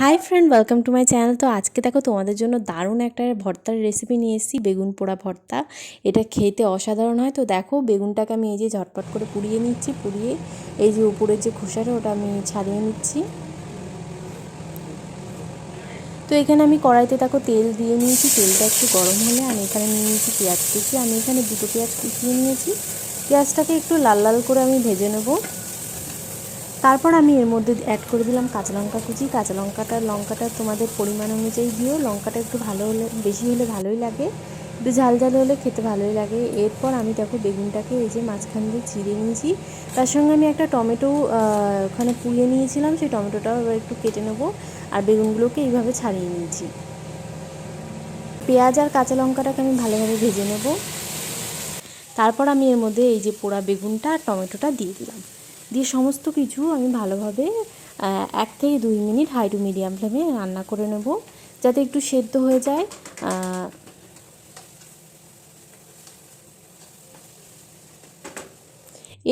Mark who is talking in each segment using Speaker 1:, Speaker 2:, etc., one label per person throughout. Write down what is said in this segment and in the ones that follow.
Speaker 1: Hi friend welcome to my channel তো আজকে দেখো তোমাদের জন্য দারুণ একটা ভর্তার রেসিপি নিয়ে এসেছি, বেগুন পোড়া ভর্তা। এটা খেতে অসাধারণ হয়। তো দেখো বেগুনটাকে আমি এই যে ঝটপট করে পুড়িয়ে নিচ্ছি, পুড়িয়ে এই যে উপরের যে খোসাটা, ওটা আমি ছাড়িয়ে নিচ্ছি। তো এখানে আমি কড়াইতে দেখো তেল দিয়ে নিয়েছি, তেলটা একটু গরম হলে আমি এখানে নিয়ে নিয়েছি পেঁয়াজ কুচি। আমি এখানে দুটো পেঁয়াজ কুচিয়ে নিয়েছি। পেঁয়াজটাকে একটু লাল লাল করে আমি ভেজে নেব। তারপর আমি এর মধ্যে অ্যাড করে দিলাম কাঁচা লঙ্কা কুচি। কাঁচা লঙ্কাটা লঙ্কাটা তোমাদের পরিমাণ অনুযায়ী দিও। লঙ্কাটা একটু ভালো হলে, বেশি হলে ভালোই লাগে। একটু ঝাল ঝাল হলে খেতে ভালোই লাগে। এরপর আমি দেখো বেগুনটাকে এই যে মাঝখান দিয়ে চিড়ে নিয়েছি। তার সঙ্গে আমি একটা টমেটো ওখানে পুড়িয়ে নিয়েছিলাম। সেই টমেটোটাও এবার একটু কেটে নেব। আর বেগুনগুলোকে এইভাবে ছাড়িয়ে নিয়েছি। পেঁয়াজ আর কাঁচা লঙ্কাটাকে আমি ভালোভাবে ভেজে নেব। তারপর আমি এর মধ্যে এই যে পোড়া বেগুনটা আর টমেটোটা দিয়ে দিলাম। দিয়ে সমস্ত কিছু আমি ভালোভাবে এক থেকে দুই মিনিট হাই টু মিডিয়াম ফ্লেমে রান্না করে নেব, যাতে একটু সেদ্ধ হয়ে যায়।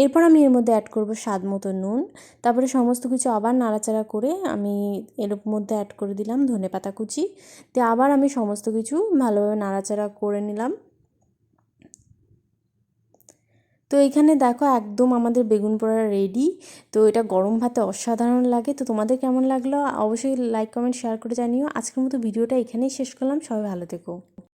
Speaker 1: এরপর আমি এর মধ্যে অ্যাড করব স্বাদ মতো নুন। তারপরে সমস্ত কিছু আবার নাড়াচাড়া করে আমি এর মধ্যে অ্যাড করে দিলাম ধনে পাতা কুচি। দিয়ে আবার আমি সমস্ত কিছু ভালোভাবে নাড়াচাড়া করে নিলাম। তো এখানে দেখো একদম আমাদের বেগুন পোড়া রেডি তো এটা গরম ভাতে অসাধারণ লাগে। তো তোমাদের কেমন লাগল? অবশ্যই লাইক কমেন্ট শেয়ার করে জানিও। আজকের মতো ভিডিওটা এখানেই শেষ করলাম। সবাই ভালো থেকো।